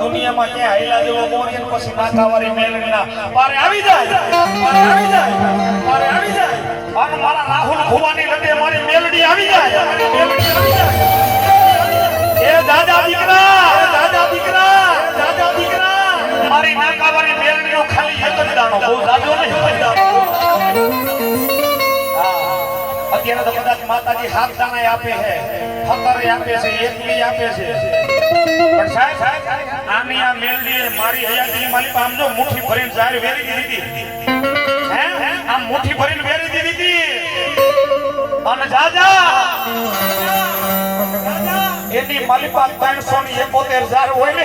દુનિયામાં ક્યાં હાઈલા જેવો મોરિયન પછી નાકાવાળી મેલડીના પારે આવી જાય પારે આવી જાય પારે આવી જાય. મારા રાહુલ ખુવાની અત્યારે તો કદાચ માતાજી હાથ દાણા આપે છે, ફકર આપે છે, એકલી આપે છે. પણ સાહેબ આની આ મેલડી મારી હયાતી મારી આમ જો મુઠ્ઠી ભરીને જાહેર વેરી દીધી હતી. હે? આમ મુઠ્ઠી ભરીને વેરી દીધી હતી. અને જાજા એની માલિપા ત્રણસો ની એકોતેર હજાર હોય ને